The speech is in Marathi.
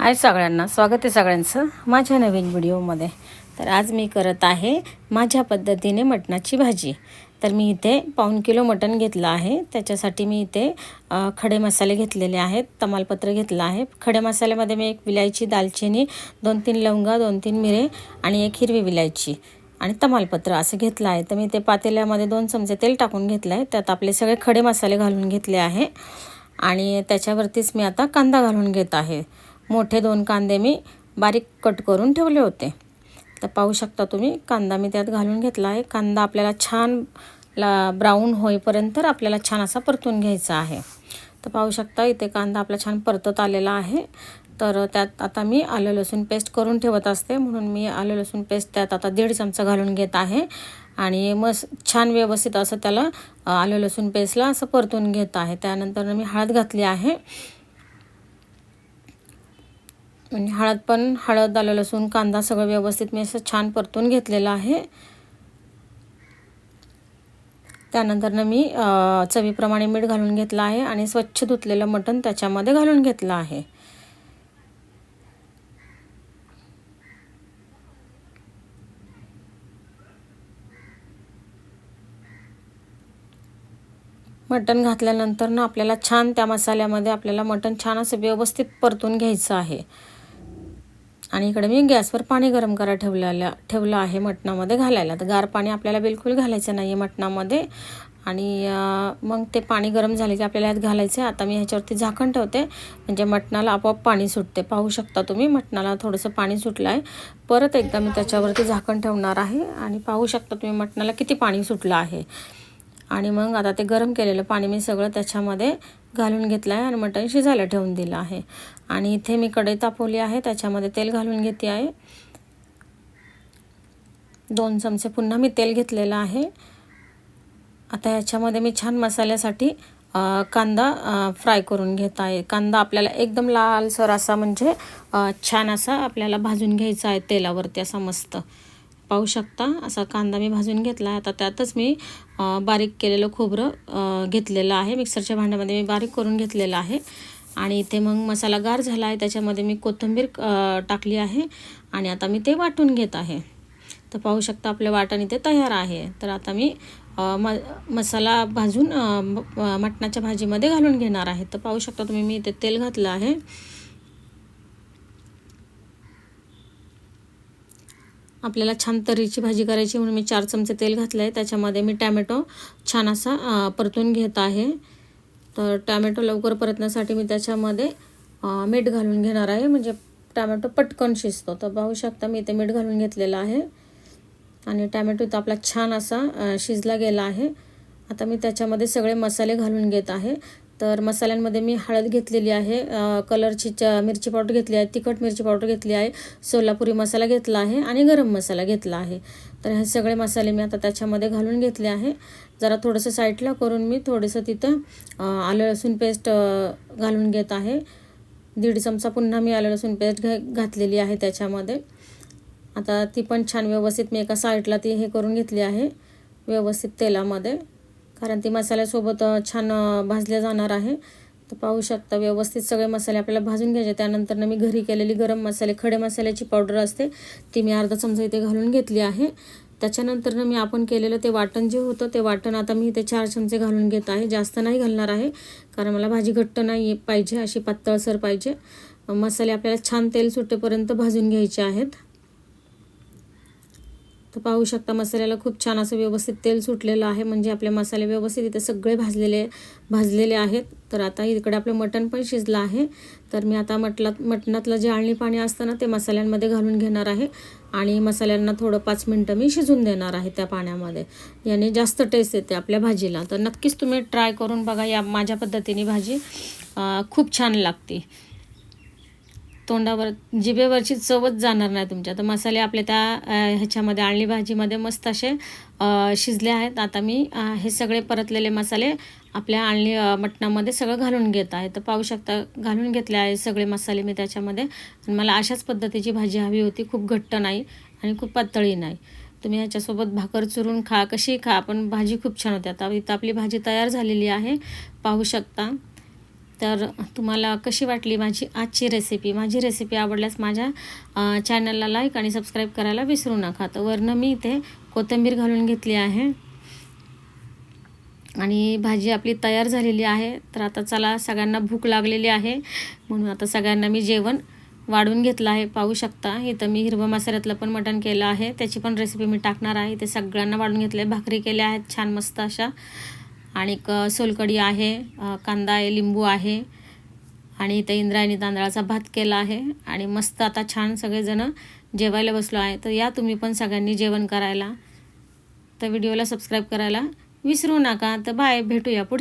हाय सगळ्यांना स्वागत आहे सगळ्यांचं माझ्या नवीन व्हिडिओमध्ये. तर आज मी करत आहे माझ्या पद्धतीने मटणाची भाजी. तर मी इथे पाऊण किलो मटण घेतलं आहे. त्याच्यासाठी मी इथे खडे मसाले घेतलेले आहेत. तमालपत्र घेतलं आहे. खडे मसाल्यामध्ये मी एक विलायची दालचिनी दोन तीन लवंगा दोन तीन मिरे आणि एक हिरवी विलायची आणि तमालपत्र असं घेतलं आहे. तर मी ते पातेल्यामध्ये दोन चमचे तेल टाकून घेतलं आहे. त्यात आपले सगळे खडे मसाले घालून घेतले आहे आणि त्याच्यावरतीच मी आता कांदा घालून घेत आहे. मोठे दोन कांदे मी बारीक कट करून ठेवले होते. तर पाहू शकता तुम्ही कांदा मी त्यात घालून घेतला आहे. कांदा आपल्याला छान ला ब्राऊन होईपर्यंत आपल्याला छान असा परतून घ्यायचा आहे. तर पाहू शकता इथे कांदा आपला छान परतत आलेला आहे. तर त्यात आता मी आलं लसूण पेस्ट करून ठेवत असते. म्हणून मी आलं लसूण पेस्ट त्यात आता दीड चमचा घालून घेत आहे. आणि मस्त छान व्यवस्थित असं त्याला आलं लसूण पेस्टला असं परतून घेत आहे. त्यानंतर मी हळद घातली आहे. आणि हळद पण हळद आलं लसूण कांदा सगळं व्यवस्थित मी असं छान परतून घेतलेलं आहे. त्यानंतरनं मी चवीप्रमाणे मीठ घालून घेतलं आहे आणि स्वच्छ धुतलेलं मटण त्याच्यामध्ये घालून घेतलं आहे. मटण घातल्यानंतर ना आपल्याला छान त्या मसाल्यामध्ये आपल्याला मटण छान असं व्यवस्थित परतून घ्यायचं आहे. आणि इकडे मी गॅसवर पाणी गरम करा ठेवलेलं ठेवलं आहे मटणामध्ये घालायला. तर गार पाणी आपल्याला बिलकुल घालायचं नाही आहे मटणामध्ये. आणि मग ते पाणी गरम झाले की आपल्याला यात घालायचं आहे आता मी ह्याच्यावरती झाकण ठेवते. म्हणजे मटणाला आपोआप पाणी सुटते. पाहू शकता तुम्ही मटणाला थोडंसं पाणी सुटलं आहे परत एकदा मी त्याच्यावरती झाकण ठेवणार आहे. आणि पाहू शकता तुम्ही मटणाला किती पाणी सुटलं आहे. आणि मग आता ते गरम केलेलं पाणी मी सगळं त्याच्यामध्ये घालून घेतलं आहे आणि मटण शिजायला ठेवून दिलं आहे. आणि इथे मी कढई तापवली आहे त्याच्यामध्ये तेल घालून घेते आहे. दोन चमचे पुन्हा मी तेल घेतलेलं आहे. आता याच्यामध्ये मी छान मसाल्यासाठी कांदा फ्राय करून घेत आहे. कांदा आपल्याला एकदम लालसर असा म्हणजे छान असा आपल्याला भाजून घ्यायचा आहे तेलावरती असा मस्त. पाहू शकता. असा कांदा मी भाजून घेतला आहे आता त्यातच मी बारीक केलेलं खोबरं घेतलेलं आहे. मिक्सरच्या भांड्यामध्ये मी बारीक करून घेतलेलं आहे. आणि इथे मग मसाला गार झाला आहे त्याच्यामध्ये मी कोथिंबीर टाकली आहे. आणि आता मी ते वाटून घेत आहे. तर पाहू शकता आपलं वाटण इथे तयार आहे. तर आता मी म मसाला भाजून म- मटणाच्या भाजीमध्ये घालून घेणार आहे. तर पाहू शकता तुम्ही मी इथे तेल घातलं आहे. आपल्याला छान तरीची भाजी करायची म्हणून मी चार चमचे तेल घातलं आहे त्याच्यामध्ये मी टॅमॅटो छान असा परतून घेत आहे. तर टॅमॅटो लवकर परतण्यासाठी मी त्याच्यामध्ये मीठ घालून घेणार आहे. म्हणजे टॅमॅटो पटकन शिजतो. तर पाहू शकता मी इथे मीठ घालून घेतलेलं आहे. आणि टॅमॅटो इथं आपला छान असा शिजला गेला आहे. आता मी त्याच्यामध्ये सगळे मसाले घालून घेत आहे. तर मसाल्यांमध्ये मी हळद घेतलेली आहे कलरची च मिरची पावडर घेतली आहे तिखट मिरची पावडर घेतली आहे सोलापुरी मसाला घेतला आहे आणि गरम मसाला घेतला आहे. तर हे सगळे मसाले मी आता त्याच्यामध्ये घालून घेतले आहे. जरा थोडंसं साईडला करून मी थोडंसं तिथं आलं लसूण पेस्ट घालून घेत आहे. दीड चमचा पुन्हा मी आलं लसूण पेस्ट घे घातलेली आहे त्याच्यामध्ये. आता ती पण छान व्यवस्थित मी एका साईडला ती हे करून घेतली आहे व्यवस्थित तेलामध्ये. कारण ती मसाल्यासोबत छान भाजल्या जाणार आहे. तर पाहू शकता व्यवस्थित सगळे मसाले आपल्याला भाजून घ्यायचे. त्यानंतर मी घरी केलेली गरम मसाले खडे मसाल्याची पावडर असते ती मी अर्धा चमचा इथे घालून घेतली आहे. त्याच्यानंतर मी आपण केलेलं ते वाटण जे होतं ते वाटण आता मी इथे चार चमचे घालून घेत आहे. जास्त नाही घालणार आहे कारण मला भाजी घट्ट नाही पाहिजे अशी पातळसर पाहिजे. मसाले आपल्याला छान तेल सुटेपर्यंत भाजून घ्यायचे आहेत. तर पाहू शकता मसाल्याला खूप छान असं व्यवस्थित तेल सुटलेलं आहे. म्हणजे आपले मसाले व्यवस्थित इथे सगळे भाजलेले भाजलेले आहेत. तर आता इकडे आपलं मटण पण शिजलं आहे. तर मी आता मटला मटणातलं जे आळणी पाणी असतं ना ते मसाल्यांमध्ये घालून घेणार आहे. आणि मसाल्यांना थोडं पाच मिनटं मी शिजून देणार आहे त्या पाण्यामध्ये. याने जास्त टेस्ट येते आपल्या भाजीला. तर नक्कीच तुम्ही ट्राय करून बघा. या माझ्या पद्धतीने भाजी खूप छान लागते. तोंडावर जिभेवरची चवच जाणार नाही तुमच्या. तर मसाले आपले त्या ह्याच्यामध्ये आणली भाजीमध्ये मस्त असे शिजले आहेत. आता मी हे सगळे परतलेले मसाले आपल्या आणली मटणामध्ये सगळं घालून घेत आहे. तर पाहू शकता घालून घेतले आहे सगळे मसाले मी त्याच्यामध्ये. आणि मला अशाच पद्धतीची भाजी हवी होती. खूप घट्ट नाही आणि खूप पातळी नाही. तुम्ही ह्याच्यासोबत भाकर चुरून खा. कशी खा. पण भाजी खूप छान होते. आता इथं आपली भाजी तयार झालेली आहे. पाहू शकता. तर तुम्हाला कशी वाटली माझी आजची रेसिपी माझी रेसिपी आवडल्यास माझ्या चॅनलला लाईक आणि सबस्क्राईब करायला विसरू नका. तर वरनं मी इथे कोथिंबीर घालून घेतली आहे. आणि भाजी आपली तयार झालेली आहे. तर आता चला सगळ्यांना भूक लागलेली आहे. म्हणून आता सगळ्यांना मी जेवण वाढून घेतलं आहे. पाहू शकता इथं मी हिरवं मसाल्यातलं पण मटण केलं आहे. त्याची पण रेसिपी मी टाकणार आहे. ते सगळ्यांना वाढून घेतलं आहे भाकरी केल्या आहेत छान मस्त अशा. आणि क सोलकडी आहे कांदा आहे लिंबू आहे. आणि इथे इंद्रायणी तांदळाचा भात केला आहे. आणि मस्त आता छान सगळेजणं जेवायला बसलो आहे. तर या तुम्ही पण सगळ्यांनी जेवण करायला. तर व्हिडिओला सबस्क्राईब करायला विसरू नका. तर बाय भेटूया पुढच्या